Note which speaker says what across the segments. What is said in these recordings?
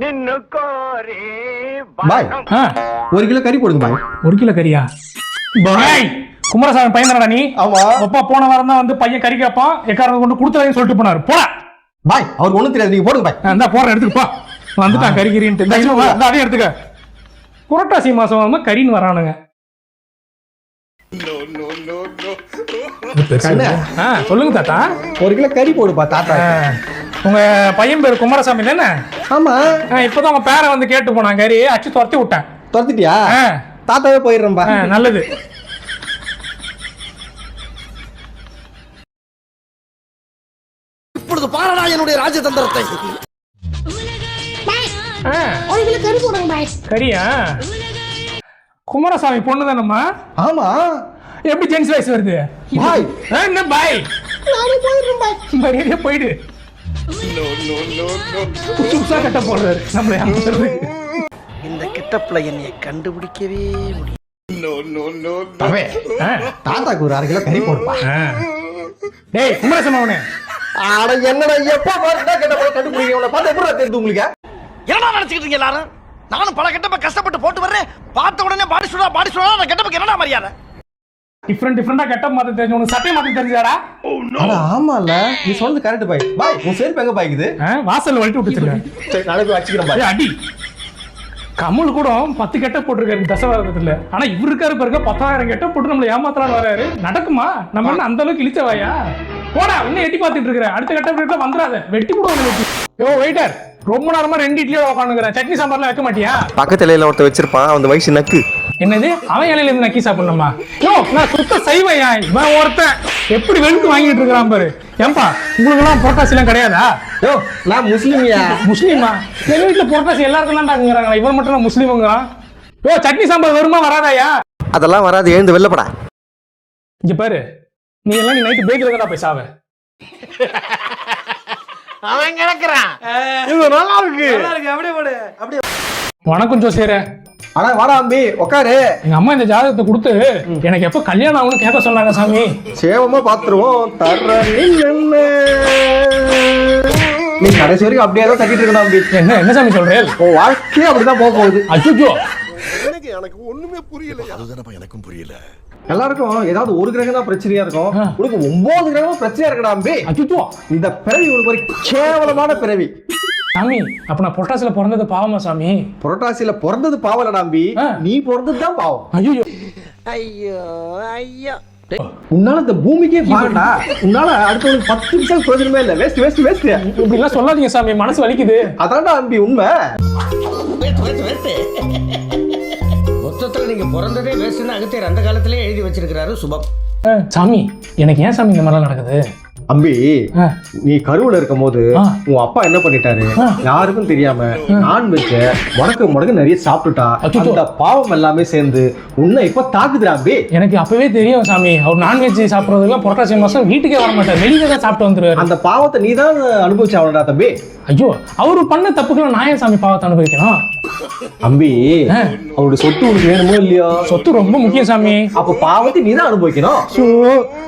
Speaker 1: நின்னு
Speaker 2: பாய். ஒரு கிலோ கறி போடுங்க பாய்.
Speaker 3: ஒரு கிலோ கறியா? பாய். குமரசாமி பையன் தானடா நீ?
Speaker 2: ஆமா.
Speaker 3: அப்பா போன வாரம் தான் வந்து பையன் கறி கேட்பான் எக்காரணம் கொண்டு கொடுத்துறாங்கன்னு சொல்லிட்டு போனாரு. போடா.
Speaker 2: பாய் அவருக்கு ஒண்ணும் தெரியாது நீங்க போடுங்க பாய்.
Speaker 3: நான் போறேன் எடுத்துக்கப்பா வந்துட்டான் கறி கறின்ட்டு இந்த அதையும் எடுத்துக்க. புரட்டாசி மாசம் வந்து கறின்னு வரானுங்க. சொல்லுங்க தாத்தா.
Speaker 2: ஒரு கிலோ கறி போடுப்பா தாத்தா.
Speaker 3: உங்க பையன் பேர் குமாரசாமி தானே
Speaker 2: ஆமா.
Speaker 3: ஆ, இப்பதான் உங்க பேரை வந்து கேட்டு போனான் கறி. அடிச்சு துரத்தி விட்டேன்.
Speaker 2: துரத்திட்டியா?
Speaker 3: ஆ,
Speaker 2: தாத்தாவே போயிடுறேன்பா.
Speaker 3: நல்லது.
Speaker 4: இப்பொழுது பாரடா என்னுடைய ராஜதந்திரத்தை
Speaker 3: கறியா? குமாரசாமி பொண்ணு தானம்மா?
Speaker 2: ஆமா.
Speaker 3: எப்படி ஜென்ஸ் வயசு வருது?
Speaker 2: பாய்.
Speaker 3: ஆ, என்ன பாய்?
Speaker 5: நானே போயிடுறேன் பாய்.
Speaker 3: மரியாதையா போயிடு. புதுசு கட்ட போடுறாரு. நம்மளை ஏமாத்துறதுக்கு.
Speaker 4: இந்த கிட்டப்புல என்னைய கண்டுபிடிக்கவே முடியும்
Speaker 2: தாத்தாக்கு ஒரு அரை கிலோ கறி போடுப்பா.
Speaker 3: டேய் குமரசம் அவனே.
Speaker 2: ஆட என்னடா எப்ப பாருடா கேட்ட போல கண்டுபிடிங்க உங்களை பார்த்தா எப்படி தெரியுது உங்களுக்கு?
Speaker 4: என்னடா நினைச்சுக்கிட்டு இருக்கீங்க எல்லாரும்? நானும் பல கெட்டப்ப கஷ்டப்பட்டு போட்டு வர்றேன். பார்த்த உடனே பாடி சொல்லா பாடி சொல்லா அந்த கெட்டப்புக்கு என்னடா மரியாதை?
Speaker 3: டிஃப்ரெண்ட் டிஃப்ரெண்டா கெட்ட மாத்த தெரிஞ்சு உனக்கு சட்டை மாத்த தெரிஞ்சாடா?
Speaker 2: அட ஆமால நீ சொன்னது கரெக்ட் பாய். பாய் உன் செருப்பு எங்க பாய்க்குது
Speaker 3: வாசல்ல வலிட்டு விட்டுருக்கேன்
Speaker 2: சரி நாளைக்கு வச்சுக்கிறேன் பாய்.
Speaker 3: அடி. கமல் கூட பத்து கெட்ட போட்டிருக்காரு தசவாரத்துல ஆனா இவரு இருக்காரு பாருங்க பத்தாயிரம் கெட்ட போட்டு நம்மள ஏமாத்தலாம்னு வராரு. நடக்குமா? நம்ம என்ன அந்த அளவுக்கு இழிச்சவாயா போடா இன்னும் எட்டி பார்த்துட்டு இருக்கிற. அடுத்த கட்ட வந்துடாத. வெட்டி போடுவாங்க வெட்டி. யோ வெயிட்டர் ரொம்ப நேரமா ரெண்டு இட்லியோட உட்காந்துக்கிறேன் சட்னி சாம்பார்லாம் வைக்க மாட்டியா?
Speaker 6: பக்கத்து இலையில ஒருத்தன் வச்சிருப்பான் அந்த வயசு நக்கு.
Speaker 3: என்னது? அவன் இலையில இருந்து நக்கி சாப்பிடணுமா? யோ நான் சுத்த செய்வையா இவன் ஒருத்தன். எப்படி வெளுத்து வாங்கிட்டு இருக்கிறான் பாரு. ஏன்பா உங்களுக்கு எல்லாம் புரட்டாசி எல்லாம் கிடையாதா?
Speaker 2: யோ நான் முஸ்லீமியா?
Speaker 3: முஸ்லீமா? எங்க வீட்டுல புரட்டாசி எல்லாருக்கும் தான் டாக்குங்கிறாங்க இவன் மட்டும் தான் முஸ்லீமுங்கிறான் யோ சட்னி சாம்பார் வருமா வராதாயா?
Speaker 6: அதெல்லாம் வராது எழுந்து வெளிலப்படா
Speaker 3: இங்க பாரு நீ எல்லாம் நீ நைட்டு பேக்கில் தான் போய் சாவ.
Speaker 1: அவன் கிடக்குறான்.
Speaker 2: இது நல்லா இருக்கு.
Speaker 4: அப்படியே போடு. அப்படியே.
Speaker 3: வணக்கம் ஜோசியரே.
Speaker 2: ஆனா வாடா அம்பி உட்காரு
Speaker 3: எங்க அம்மா இந்த ஜாதகத்தை கொடுத்து எனக்கு எப்போ கல்யாணம் ஆகும்னு கேட்க சொன்னாங்க சாமி.
Speaker 2: சேவமா பாத்துருவோம். தர்ற. நீ கடைசி வரைக்கும் அப்படியே தான் தட்டிட்டு இருக்கணும் அம்பி.
Speaker 3: என்ன என்ன சாமி சொல்றேன்
Speaker 2: உன் வாழ்க்கையே அப்படிதான் போக போகுது.
Speaker 3: அச்சுச்சோ
Speaker 4: அதுதானப்பா எனக்கும் புரியல.
Speaker 2: எல்லாருக்கும் ஏதாவது ஒரு கிரகம் தான் பிரச்சனையா இருக்கும். உனக்கு ஒன்பது கிரகமும் பிரச்சனையா இருக்கடா அம்பி.
Speaker 3: அச்சுச்சோ
Speaker 2: இந்த பிறவி உனக்கு ஒரு கேவலமான பிறவி.
Speaker 3: சாமி அப்ப நான் புரட்டாசில பிறந்தது பாவமா சாமி?
Speaker 2: புரட்டாசியில பிறந்தது பாவலடா அம்பி. நீ பிறந்தது தான் பாவம்.
Speaker 3: ஐயோ.
Speaker 4: ஐயோ ஐயோ.
Speaker 2: உன்னால இந்த பூமிக்கே பாருடா உன்னால அடுத்தவங்களுக்கு பத்து நிமிஷம் பிரயோஜனமே இல்ல. வேஸ்ட் வேஸ்ட் வேஸ்ட்
Speaker 3: இப்படி எல்லாம் சொல்லாதீங்க சாமி. மனசு வலிக்குது.
Speaker 2: அதான்டா அம்பி உண்மை.
Speaker 7: நீங்க பிறந்ததே வேஸ்ட்னு அகத்தியர் அந்த காலத்திலே எழுதி வச்சிருக்கிறாரு சுபம்.
Speaker 3: சாமி எனக்கு ஏன் சாமி இந்த மாதிரிலாம் நடக்குது?
Speaker 2: அம்பி நீ கருவுல இருக்கும் போது. உன் அப்பா என்ன பண்ணிட்டாரு. யாருக்கும் தெரியாம நான்வெஜ் முடக்கு முடக்கு நிறைய சாப்பிட்டுட்டா. அந்த பாவம் எல்லாமே சேர்ந்து உன்னை இப்ப தாக்குதுடா அம்பி.
Speaker 3: எனக்கு அப்பவே தெரியும் சாமி. அவர் நான்வெஜ் சாப்பிட்றதுலாம் புரட்டாசி மாசம் வீட்டுக்கே வர மாட்டார். வெளியே தான் சாப்பிட்டு வந்துருவாரு.
Speaker 2: அந்த பாவத்தை நீ தான் அனுபவிச்சு அவனடா தம்பி.
Speaker 3: ஐயோ அவரு பண்ண தப்புக்கு நான் ஏன் சாமி பாவத்தை அனுபவிக்கணும்?
Speaker 2: அம்பி. அவருடைய சொத்து உனக்கு வேணுமோ இல்லையோ?
Speaker 3: சொத்து ரொம்ப முக்கியம் சாமி.
Speaker 2: அப்ப பாவத்தை நீ தான் அனுபவிக்கணும்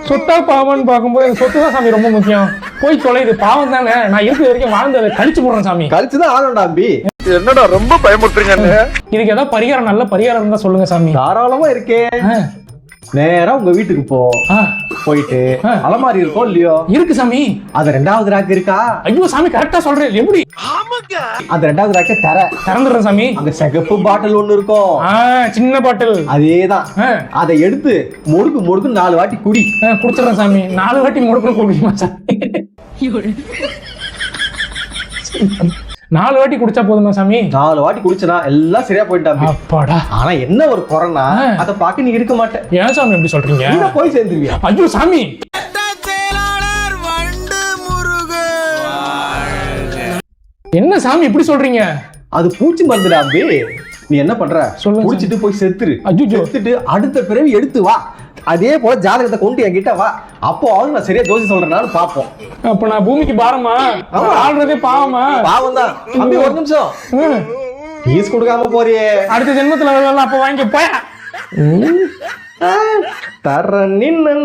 Speaker 3: சொத்தா பாவம்னு பார்க்கும்போது சொத்து தான் சாமி ரொம்ப முக்கியம். போய் தொலைது பாவம் தானே. நான் இருக்கிற வரைக்கும் வாழ்ந்ததை கழிச்சு போடுறேன் சாமி.
Speaker 2: கழிச்சுதான் ஆகணும்டா அம்பி
Speaker 6: என்னடா ரொம்ப பயமுறுத்துறீங்க
Speaker 3: இதுக்கு ஏதாவது பரிகாரம் நல்ல பரிகாரம் இருந்தா சொல்லுங்க சாமி.
Speaker 2: தாராளமா இருக்கே நேரா உங்க வீட்டுக்கு போ. போயிட்டு. அலமாரி இருக்கோ இல்லையோ?
Speaker 3: இருக்கு சாமி.
Speaker 2: அது ரெண்டாவது ராக்கு இருக்கா?
Speaker 3: ஐயோ சாமி கரெக்டா சொல்றேன். எப்படி?
Speaker 2: அந்த ரெண்டாவது ராக்க தர.
Speaker 3: திறந்துடுறேன் சாமி.
Speaker 2: அங்க சிகப்பு பாட்டில் ஒண்ணு இருக்கும்.
Speaker 3: ஆ சின்ன பாட்டில்.
Speaker 2: அதேதான். அதை எடுத்து முறுக்கு முறுக்கு நாலு வாட்டி குடி.
Speaker 3: குடிச்சிடுறேன் சாமி. நாலு வாட்டி முடுக்கணும் குடிக்குமா சாமி? நாலு வாட்டி குடிச்சா போதுமா சாமி?
Speaker 2: நாலு வாட்டி குடிச்சனா எல்லாம் சரியா போயிட்டாங்க
Speaker 3: அப்பாடா.
Speaker 2: ஆனா என்ன ஒரு கொரோனா
Speaker 3: ஆ.
Speaker 2: அதை பார்க்க நீ இருக்க மாட்டேன்
Speaker 3: ஏன் சாமி எப்படி சொல்றீங்க?
Speaker 2: போய் சேர்ந்துருவியா?
Speaker 3: ஐயோ சாமி. என்ன சாமி இப்படி சொல்றீங்க?
Speaker 2: அது பூச்சி மருந்துடா அம்பி நீ என்ன பண்ற?
Speaker 3: சொல்லுங்க
Speaker 2: குடிச்சிட்டு போய் செத்துரு.
Speaker 3: அய்யய்யோ.
Speaker 2: செத்துட்டு அடுத்த பிறவி எடுத்து வா. அதே போல ஜாதகத்தை கொண்டு என்கிட்ட வா. அப்போ ஆவது நான் சரியா ஜோசி சொல்றேனாலும் பாப்போம்
Speaker 3: அப்ப நான் பூமிக்கு பாரமா. ஆடுறதே பாவமா
Speaker 2: பாவம்? தான் அம்பி ஒரு நிமிஷம்.
Speaker 3: ம்.
Speaker 2: ஃபீஸ் கொடுக்காம போறியே.
Speaker 3: அடுத்த ஜென்மத்துல வருவாங்க அப்ப வாங்கி போய?
Speaker 2: தர நின்னு.